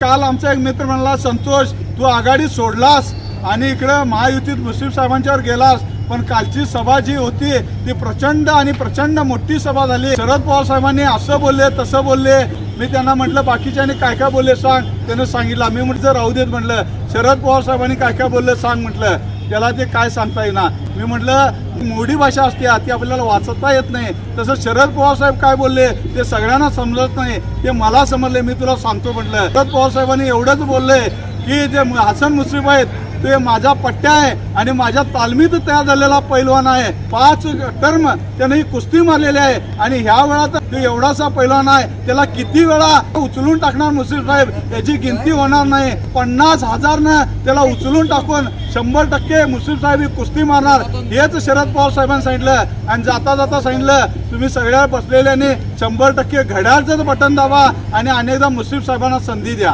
काल आमचा एक मित्र म्हणला संतोष तू आघाडी सोडलास आणि इकडं महायुतीत मुस्लिम साहेबांच्यावर गेलास पण कालची सभा जी होती ती प्रचंड आणि प्रचंड मोठी सभा झाली. शरद पवार साहेबांनी असं बोलले तसं बोलले. मी त्यांना म्हटलं बाकीच्याने काय काय बोलले सांग? त्यानं सांगितलं मी म्हटलं राहू देत म्हटलं शरद पवार साहेबांनी काय काय बोलले सांग म्हटलं. त्याला ते काय सांगता येईना मी म्हटलं मोडी भाषा असते ती आपल्याला वाचता येत नाही. तसं शरद पवार साहेब काय बोलले ते सगळ्यांना समजत नाही. ते मला समजले मी तुला सांगतो म्हटलं. शरद पवार साहेबांनी एवढंच बोलले की जे हसन मुश्रीफ आहेत ते माझा पट्ट्या आहे आणि माझ्या तालमीत तयार झालेला पैलवान आहे. पाच टर्म त्याने कुस्ती मारलेली आहे आणि ह्या वेळात तो एवढासा पैलवान आहे. त्याला किती वेळा उचलून टाकणार मुश्रीफ साहेब? याची गिनती होणार नाही. पन्नास हजारनं त्याला उचलून टाकून शंभर टक्के मुस्लिम साहेब ही कुस्ती मारणार. हेच शरद पवार साहेबांनी सांगितलं. आणि जाता जाता सांगितलं तुम्ही सगळ्या बसलेल्याने शंभर टक्के घड्याळचं बटन दाबा आणि अनेकदा मुस्लिम साहेबांना संधी द्या.